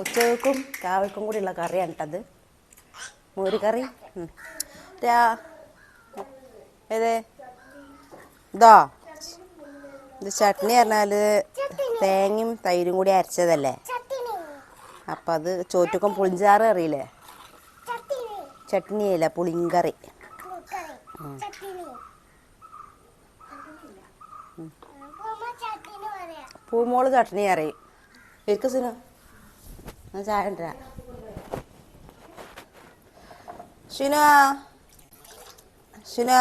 ഉച്ചക്കും രാവിലേക്കും കൂടിയുള്ള കറിയാണ് കേട്ടത് മോര് കറി. രാ ഏത്? ഇതോ ഇത് ചട്നി പറഞ്ഞാൽ തേങ്ങയും തൈരും കൂടി അരച്ചതല്ലേ? അപ്പൊ അത് ചോറ്റുക്കും പുളിഞ്ചാറ് അറിയില്ലേ ചട്നി അല്ല പുളിങ്കറി പൂമോൾ ചട്നി അറിയും ഇരിക്കും സിനു? ചായ ഉണ്ടരാ ഷിനു. ഷിനു.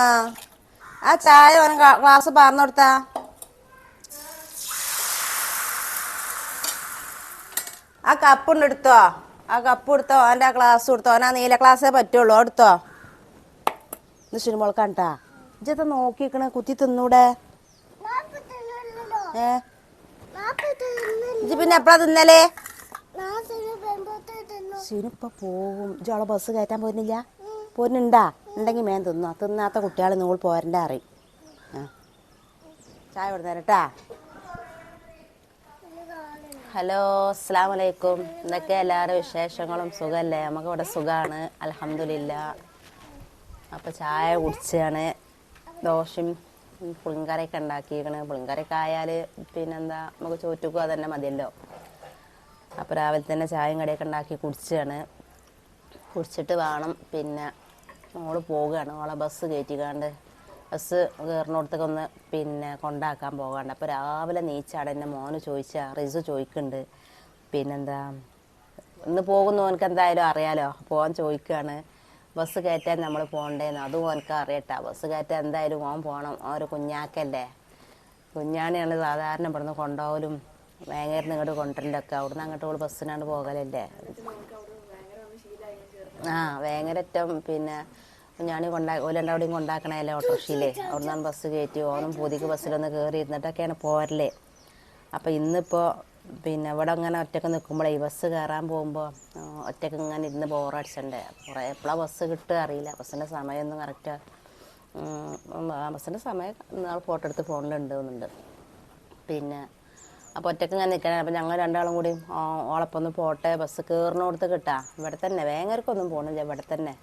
ആ ചായ ഓൻ ക്ലാസ് പറഞ്ഞു കൊടുത്താ. ആ കപ്പുണ്ട് എടുത്തോ? ആ കപ്പ് എടുത്തോ? അവന്റെ ആ ഗ്ലാസ് കൊടുത്തോ? അവൻ ആ നീല ക്ലാസ്സേ പറ്റുള്ളൂ. എടുത്തോ? ഇത് ഷിനുമോൾ കണ്ടാ. ഇജത്ത നോക്കിക്കണ കുത്തി തിന്നൂടെ? ഏ? ഇജ് പിന്നെ എപ്പോഴാ തിന്നലേ? ഷിനു പോകും. ജോളെ ബസ് കയറ്റാൻ പോരുന്നില്ല? പോരുന്നുണ്ടാ? ഉണ്ടെങ്കിൽ മേൻ തിന്നോ. തിന്നാത്ത കുട്ടികൾ നിങ്ങൾ പോരണ്ട അറിയും ആ. ചായ കൊടുത്തേരട്ടാ ഹലോ അസ്സാം വലൈക്കും എന്തൊക്കെ എല്ലാവരും വിശേഷങ്ങളും? സുഖമല്ലേ നമുക്ക് ഇവിടെ സുഖമാണ് അലഹമില്ല അപ്പോൾ ചായ കുടിച്ചാണ്. ദോശയും പുളിങ്കറിയൊക്കെ ഉണ്ടാക്കിയിരിക്കണ്. പുളിങ്കറിയൊക്കെ ആയാൽ പിന്നെന്താ? നമുക്ക് ചോറ്റുക്കുക തന്നെ മതിയല്ലോ. അപ്പോൾ രാവിലെ തന്നെ ചായയും കടിയൊക്കെ ഉണ്ടാക്കി കുടിച്ചാണ്. കുടിച്ചിട്ട് വേണം. പിന്നെ മോൾ പോവുകയാണ്. മോളെ ബസ് കയറ്റിക്കാണ്ട്. ബസ് കയറിനോടത്തൊക്കെ ഒന്ന് പിന്നെ കൊണ്ടാക്കാൻ പോകാണ്ട്. അപ്പോൾ രാവിലെ നീച്ചാണ് എന്റെ മോന് ചോദിച്ചാ. റിസു ചോദിക്കുന്നുണ്ട്. പിന്നെന്താ? ഇന്ന് പോകുന്നു ഓനക്ക് എന്തായാലും അറിയാലോ. പോകാൻ ചോദിക്കുകയാണ്. ബസ് കയറ്റാൻ നമ്മൾ പോകണ്ടേന്ന്. അതും ഓനക്ക് അറിയട്ടാ. ബസ് കയറ്റാൻ എന്തായാലും ഓൻ പോകണം ഓരോ കുഞ്ഞാക്കല്ലേ. കുഞ്ഞാണിയാണ് സാധാരണ ഇവിടുന്ന് കൊണ്ടുപോകലും വേങ്ങേരുന്ന് ഇങ്ങോട്ട് കൊണ്ടുവരലൊക്കെ അവിടുന്ന് അങ്ങോട്ട് ഓൾ ബസ്സിനാണ് പോകലല്ലേ? ആ വേങ്ങരറ്റം പിന്നെ കുഞ്ഞാണി കൊണ്ടാ ഓൽ രണ്ടവിടെയും ഓട്ടോറിക്ഷയിലേ ഓട്ടോറിക്ഷയിലെ. അവിടുന്ന് ബസ് കയറ്റി ഓനും പുതിക്ക് ബസ്സിലൊന്ന് കയറി ഇരുന്നിട്ടൊക്കെയാണ് പോരല്ലേ അപ്പം ഇന്നിപ്പോൾ പിന്നെ ഇവിടെ അങ്ങനെ ഒറ്റയ്ക്ക് നിൽക്കുമ്പോഴേ ഈ ബസ് കയറാൻ പോകുമ്പോൾ ഒറ്റയ്ക്ക് ഇങ്ങനെ ഇരുന്ന് ബോറടിച്ചണ്ടേ? കുറേ എപ്പോഴാണ് ബസ് കിട്ടുക അറിയില്ല. ബസ്സിന്റെ സമയമൊന്നും കറക്റ്റ് ബസ്സിന്റെ സമയം ഫോട്ടോ എടുത്ത് ഫോണിലുണ്ട് എന്നുണ്ട് പിന്നെ അപ്പോൾ ഒറ്റയ്ക്ക് ഇങ്ങനെ നിൽക്കണേ. അപ്പം ഞങ്ങൾ രണ്ടാളും കൂടി ഓളപ്പം ഒന്ന് പോട്ടെ ബസ് കയറിനോടത്ത് കിട്ടാ. ഇവിടെ തന്നെ വേങ്ങരക്കൊന്നും പോകണില്ല ഇവിടെ തന്നെ.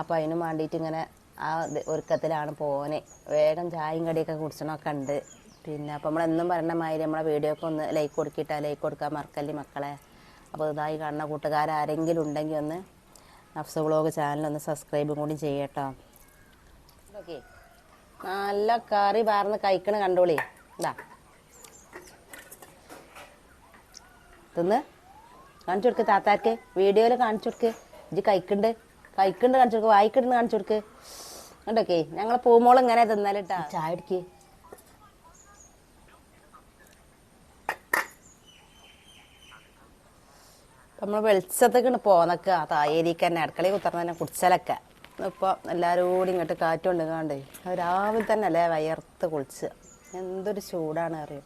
അപ്പോൾ അതിന് വേണ്ടിയിട്ട് ഇങ്ങനെ ആ ഒരുക്കത്തിലാണ് പോനെ വേഗം ചായയും കടിയൊക്കെ കുടിച്ചണമൊക്കെ ഉണ്ട്. പിന്നെ അപ്പോൾ നമ്മളെന്നും പറയുന്ന മാതിരി നമ്മളെ വീഡിയോക്ക് ഒന്ന് ലൈക്ക് കൊടുക്കിട്ടാ ലൈക്ക് കൊടുക്കാൻ മറക്കല്ലേ മക്കളെ. അപ്പോൾ ഇതായി കാണുന്ന കൂട്ടുകാരാരെങ്കിലും ഉണ്ടെങ്കിൽ ഒന്ന് നഫ്സ വ്ളോഗ് ചാനലൊന്ന് സബ്സ്ക്രൈബും കൂടി ചെയ്യട്ടോ. ഓക്കെ നല്ല കറി പാർന്ന് കഴിക്കണ കണ്ടോളി. ഇതാ. തിന്ന്. കാണിച്ചു കൊടുക്ക് താത്താർക്ക് വീഡിയോയിൽ കാണിച്ചു കൊടുക്ക്. ഇജ് കഴിക്കുന്നുണ്ട് കഴിക്കുന്നുണ്ട് കാണിച്ചു കൊടുക്ക്. വായിക്കുന്നുണ്ട് കാണിച്ചു കൊടുക്ക്. കണ്ടോക്കെ? ഞങ്ങളെ പൂമോൾ ഇങ്ങനെ തിന്നാലിട്ടാ. ചായ അടിക്ക് നമ്മൾ വെളിച്ചത്തേക്കാണ് പോന്നൊക്കെ. തായേരിക്ക് തന്നെ അടുക്കളയിൽ കുത്തർന്ന് തന്നെ കുടിച്ചലൊക്കെ. ഇപ്പോൾ എല്ലാവരും കൂടി ഇങ്ങോട്ട് കാറ്റുകൊണ്ട് കാണ്ടേ. രാവിലെ തന്നെ അല്ലേ വയർത്ത് കുളിച്ച്. എന്തൊരു ചൂടാണ് അറിയും.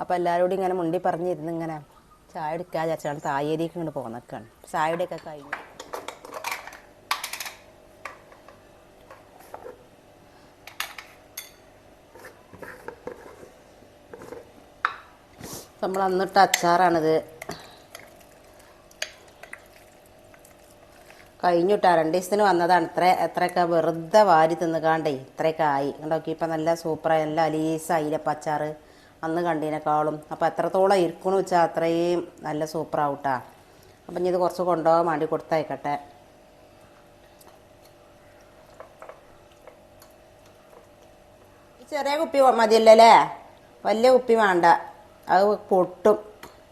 അപ്പോൾ എല്ലാവരും കൂടി ഇങ്ങനെ മുണ്ടി പറഞ്ഞിരുന്ന് ഇങ്ങനെ. ചായ എടുക്കാൻ വിചാരിച്ചാണ് തായേരിക്ക് ഇങ്ങോട്ട് പോന്നൊക്കെയാണ്. ചായയുടെയൊക്കെ കഴിഞ്ഞു. നമ്മൾ അന്നിട്ട് അച്ചാറാണിത്. കഴിഞ്ഞിട്ടാ രണ്ട് ദിവസത്തിന് വന്നതാണ്. ഇത്ര എത്രയൊക്കെ വെറുതെ വാരി തിന്നുകാണ്ടേ ഇത്രയൊക്കെ ആയി. കണ്ടോക്കി ഇപ്പം നല്ല സൂപ്പറായി. നല്ല അലീസായില്ല അച്ചാറ്. അന്ന് കണ്ടതിനേക്കാളും അപ്പോൾ എത്രത്തോളം ഇരിക്കണമെന്ന് വെച്ചാൽ അത്രയും നല്ല സൂപ്പറാവൂട്ടാ. അപ്പം ഇനി ഇത് കുറച്ച് കൊണ്ടുപോകാൻ വേണ്ടി കൊടുത്തയക്കട്ടെ. ചെറിയ കുപ്പി മതിയല്ലേ വലിയ കുപ്പി വേണ്ട. അത് പൊട്ടും.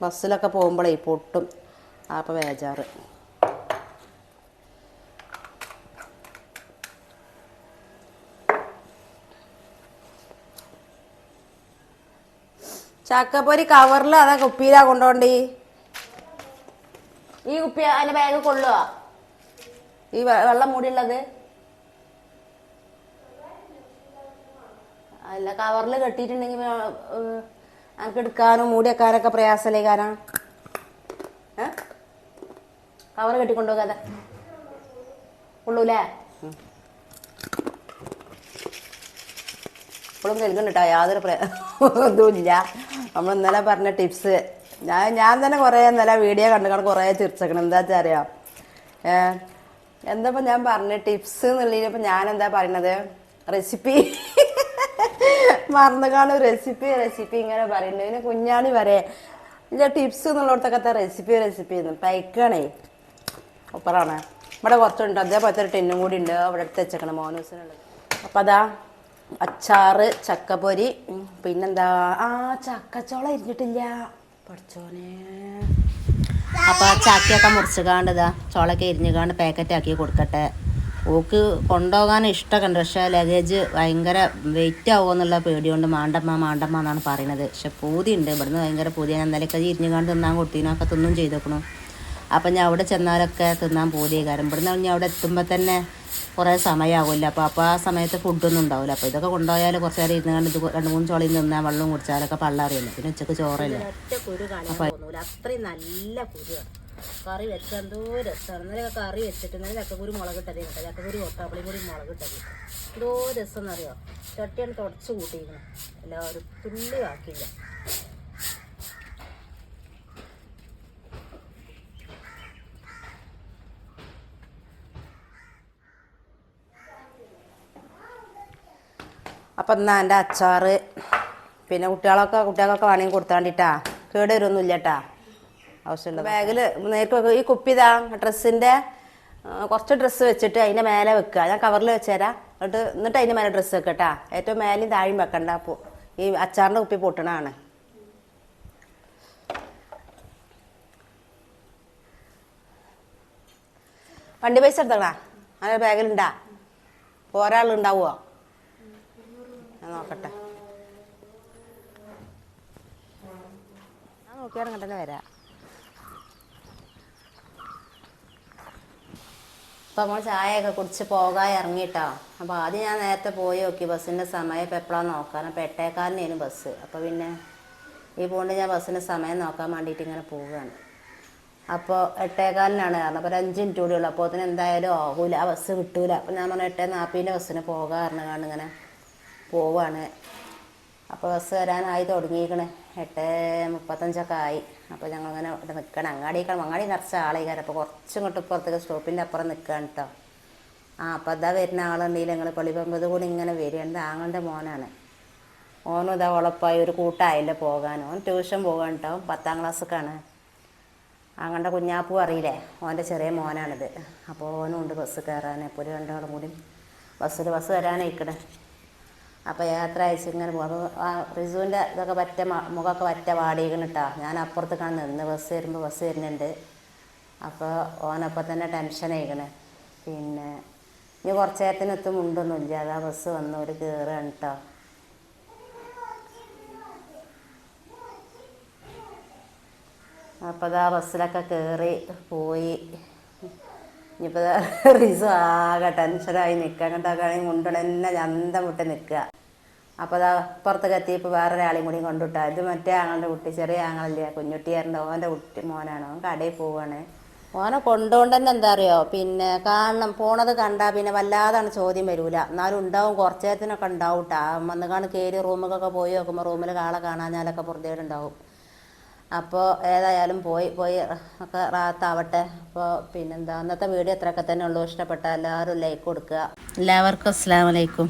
ബസ്സിലൊക്കെ പോകുമ്പോഴേ പൊട്ടും. അപ്പം ബേജാറ്. ചക്കപ്പൊരി കവറിൽ അതാ കുപ്പിയിലാ കൊണ്ടോണ്ടി. ഈ കുപ്പി അതിന്റെ ബാഗ് കൊള്ളുക ഈ വെള്ളം മൂടിയുള്ളത്. അല്ല കവറിൽ കെട്ടിയിട്ടുണ്ടെങ്കിൽ നമുക്ക് എടുക്കാനും മൂടി വെക്കാനൊക്കെ പ്രയാസമല്ലേ കാരണം കവർ കെട്ടിക്കൊണ്ടുപോകാതെ കൊള്ളൂലേ? ഇപ്പോഴും കരുതുന്നുണ്ടോ യാതൊരു പ്രയാസം ഇതുമില്ല നമ്മൾ ഇന്നലെ പറഞ്ഞ ടിപ്സ് ഞാൻ ഞാൻ തന്നെ കുറേ ഇന്നലെ വീഡിയോ കണ്ടു കണ്ട് കുറേ ചിരിച്ചേക്കണം. എന്താ വെച്ചാൽ അറിയാം എന്താ ഞാൻ പറഞ്ഞ? ടിപ്സ് എന്നുള്ളതിനിപ്പോൾ ഞാൻ എന്താ പറയണത്? റെസിപ്പി മറന്നുകാണ് റെസിപ്പി റെസിപ്പി ഇങ്ങനെ പറയുന്നത് പിന്നെ കുഞ്ഞാണി വരെ. ഇല്ല ടിപ്സ് എന്നുള്ളടത്തൊക്കെ റെസിപ്പി റെസിപ്പി പൈക്കാണേ. ഒപ്പറാണ് ഇവിടെ കുറച്ചുണ്ട്. അതേപോലത്തെ ഒരു ടിന്നും കൂടി ഉണ്ട്. അവിടെ എടുത്ത് വെച്ചേക്കണം മോനൂസിനുള്ളത്. അപ്പം അതാ അച്ചാറ് ചക്കപ്പൊരി പിന്നെന്താ? ആ ചക്കച്ചോള ഇരിഞ്ഞിട്ടില്ല പഠിച്ചോനെ. അപ്പോൾ ചാക്കിയൊക്കെ മുറിച്ചുകാണ്ട് ഇതാ ചോളൊക്കെ ഇരിഞ്ഞുകാണ്ട് പാക്കറ്റ് ആക്കി കൊടുക്കട്ടെ. ഓക്ക് കൊണ്ടുപോകാൻ ഇഷ്ടമൊക്കെ പക്ഷേ ലഗേജ് ഭയങ്കര വെയിറ്റ് ആവുമെന്നുള്ള പേടിയുണ്ട് മാണ്ടമ്മ മാണ്ടമ്മ എന്നാണ് പറയുന്നത്. പക്ഷെ പൂതിയുണ്ട് ഇവിടുന്ന് ഭയങ്കര പൂതി ഞാൻ ഇന്നലെയൊക്കെ ഇരിഞ്ഞുകാണ്ട് തിന്നാൻ കൊടുത്തിനൊക്കെ തിന്നും ചെയ്തേക്കണു. അപ്പം ഞാൻ അവിടെ ചെന്നാലൊക്കെ തിന്നാൻ പൂതിയായി കാരണം ഇവിടുന്ന് ഞാൻ അവിടെ എത്തുമ്പോൾ തന്നെ കുറേ സമയമാകുമല്ലോ അപ്പോൾ അപ്പോൾ ആ സമയത്ത് ഫുഡൊന്നും ഉണ്ടാവില്ല. അപ്പോൾ ഇതൊക്കെ കൊണ്ടുപോയാൽ കുറച്ച് നേരം ഇരുന്ന് കണ്ട് ഇത് രണ്ട് മൂന്ന് ചോളയും തിന്നാൽ വെള്ളം കുടിച്ചാലൊക്കെ പള്ളറിയില്ല പിന്നെ ഉച്ചയ്ക്ക് ചോറല്ല. അപ്പോൾ അത്രയും നല്ല കുരുവാണ് കറി വെച്ച എന്തോ രസമാണ് ഇന്നലെ കറി വെച്ചിട്ട് ഇന്നലെ ചക്കക്കുരു മുളക് ഇട്ടത് കേട്ടോ ചക്കക്കുരു ഒട്ടാപ്പളിയും കൂടി മുളക് ഇട്ടത് എന്തോ രസം എന്നറിയോ ചട്ടിയാണ് തുടച്ച് കൂട്ടിയിരിക്കണം. എല്ലാവരും തുള്ളി ബാക്കിയില്ല അപ്പം അച്ചാറ്. പിന്നെ കുട്ടികളൊക്കെ കുട്ടികൾക്കൊക്കെ വേണമെങ്കിൽ കൊടുത്താണ്ടിട്ടാ. കേട് വരുമൊന്നുമില്ല കേട്ടാ ആവശ്യമുള്ള ബാഗിൽ നേർക്ക് ഈ കുപ്പി ഇതാ ഡ്രസ്സിന്റെ കുറച്ച് ഡ്രസ്സ് വെച്ചിട്ട് അതിന്റെ മേലെ വെക്കുക. ഞാൻ കവറിൽ വെച്ചുതരാം എന്നിട്ട് എന്നിട്ട് അതിന്റെ മേലെ ഡ്രസ്സ് വെക്കട്ടാ. ഏറ്റവും മേലെയും താഴെയും വെക്കണ്ട. അപ്പോൾ ഈ അച്ചാറിന്റെ കുപ്പി പൊട്ടണതാണ്. വണ്ടി പൈസ എടുത്തണ അങ്ങനെ ബാഗിലുണ്ടാ. ഒരാളുണ്ടാവുമോ ഞാൻ നോക്കട്ടെ. ഞാൻ നോക്കിയാലും കണ്ടല്ലേ വരാം. അപ്പോൾ നമ്മൾ ചായയൊക്കെ കുടിച്ച് പോകാൻ ഇറങ്ങിയിട്ടോ അപ്പോൾ ആദ്യം ഞാൻ നേരത്തെ പോയി നോക്കി. ബസ്സിന്റെ സമയം ഇപ്പോൾ എപ്പോഴാണ് നോക്കാൻ? അപ്പോൾ എട്ടേക്കാരനായിരുന്നു ബസ്. അപ്പോൾ പിന്നെ ഈ പോണ്ട് ഞാൻ ബസ്സിന്റെ സമയം നോക്കാൻ വേണ്ടിയിട്ട് ഇങ്ങനെ പോവുകയാണ് അപ്പോൾ എട്ടേകാലിനാണ് കാരണം. അപ്പോൾ ഒരു അഞ്ച് മിനിറ്റ് കൂടി ഉള്ളൂ. അപ്പോൾ അതിന് എന്തായാലും ആകൂല ആ ബസ് കിട്ടൂല. അപ്പോൾ ഞാൻ പറഞ്ഞു എട്ടേ നാൽപ്പതിന്റെ ബസ്സിന് പോകാറുണ്ട് കാരണം ഇങ്ങനെ പോവാണ്. അപ്പോൾ ബസ് വരാനായി തുടങ്ങിയിരിക്കണേ. എട്ട് മുപ്പത്തഞ്ചൊക്കെ ആയി. അപ്പോൾ ഞങ്ങളിങ്ങനെ ഇവിടെ നിൽക്കണം അങ്ങാടിക്കണം അങ്ങാടി നിറച്ച ആളായി കാരണം അപ്പോൾ കുറച്ചും ഇങ്ങോട്ട് പുറത്തേക്ക് സ്റ്റോപ്പിന്റെ അപ്പുറം നിൽക്കുകയാണ് കേട്ടോ ആ അപ്പോൾ അതാ വരുന്ന ആളുണ്ടെങ്കിൽ ഞങ്ങൾ പള്ളിപ്പമ്പത് കൂടി ഇങ്ങനെ വരികയാണ് ആങ്ങളുടെ മോനാണ്. ഓനും ഇതാ ഉളപ്പായി. ഒരു കൂട്ടായില്ല പോകാൻ. ഓൻ ട്യൂഷൻ പോകാൻ കേട്ടോ പത്താം ക്ലാസ്സൊക്കെയാണ് ആങ്ങളുടെ കുഞ്ഞാപ്പു അറിയില്ലേ? ഓന്റെ ചെറിയ മോനാണിത്. അപ്പോൾ ഓനും ഉണ്ട് ബസ് കയറാൻ. അപ്പോൾ ഒരു രണ്ടാളും കൂടി ബസ്സിൽ ബസ് വരാനായിക്കണേ. അപ്പോൾ യാത്ര അയച്ച് ഇങ്ങനെ പോകും ആ റിസുവിന്റെ ഇതൊക്കെ പറ്റ മുഖമൊക്കെ പറ്റ വാടിയിരിക്കണം കേട്ടോ ഞാൻ കാണുന്നത് ഇന്ന് ബസ് വരുമ്പോൾ ബസ് വരുന്നുണ്ട്. അപ്പോൾ ഓനപ്പം തന്നെ ടെൻഷൻ ആയിക്കണേ. പിന്നെ ഇനി കുറച്ച് നേരത്തിന് എത്തും ഉണ്ടൊന്നുമില്ല അതാ ബസ് വന്ന് ഒരു കയറുകയാണ് കേട്ടോ അപ്പോൾ അതാ ബസ്സിലൊക്കെ കയറി പോയി. ഇനിയിപ്പോൾ റിസു ആകെ ടെൻഷനായി നിൽക്കുക അങ്ങോട്ടൊക്കെയാണെങ്കിൽ മുണ്ടണെന്നെ ചന്തം വിട്ട് നിൽക്കുക അപ്പോൾ അതാ പുറത്തൊക്കെ വേറെ വേറൊരാളെയും കൂടി കൊണ്ടുവിട്ടാ. ഇത് മറ്റേ ആങ്ങളുടെ കുട്ടി ചെറിയ ആങ്ങളില്ലേ കുഞ്ഞുട്ടിയാറിന്റെ ഓന്റെ കുട്ടി മോനാണ്. ഓൻ കടയിൽ പോവാണ്. ഓനെ കൊണ്ടുകൊണ്ട് തന്നെ എന്താ അറിയോ? പിന്നെ കാണണം പോണത് കണ്ടാൽ പിന്നെ വല്ലാതാണ് ചോദ്യം വരൂല. എന്നാലും ഉണ്ടാവും കുറച്ച് നേരത്തിനൊക്കെ ഉണ്ടാവും കേട്ടോ വന്ന് കാണ് കയറി റൂമിലൊക്കെ പോയി നോക്കുമ്പോൾ റൂമിൽ കാളെ കാണാഞ്ഞാലൊക്കെ പുറത്തേടുണ്ടാവും അപ്പോൾ ഏതായാലും പോയി പോയി ഒക്കെ റാത്താവട്ടെ. അപ്പോൾ പിന്നെന്താ അന്നത്തെ വീഡിയോ അത്രയൊക്കെ തന്നെ ഉള്ളൂ. ഇഷ്ടപ്പെട്ട എല്ലാവരും ലൈക്ക് കൊടുക്കുക. എല്ലാവർക്കും അസ്സാം വലൈക്കും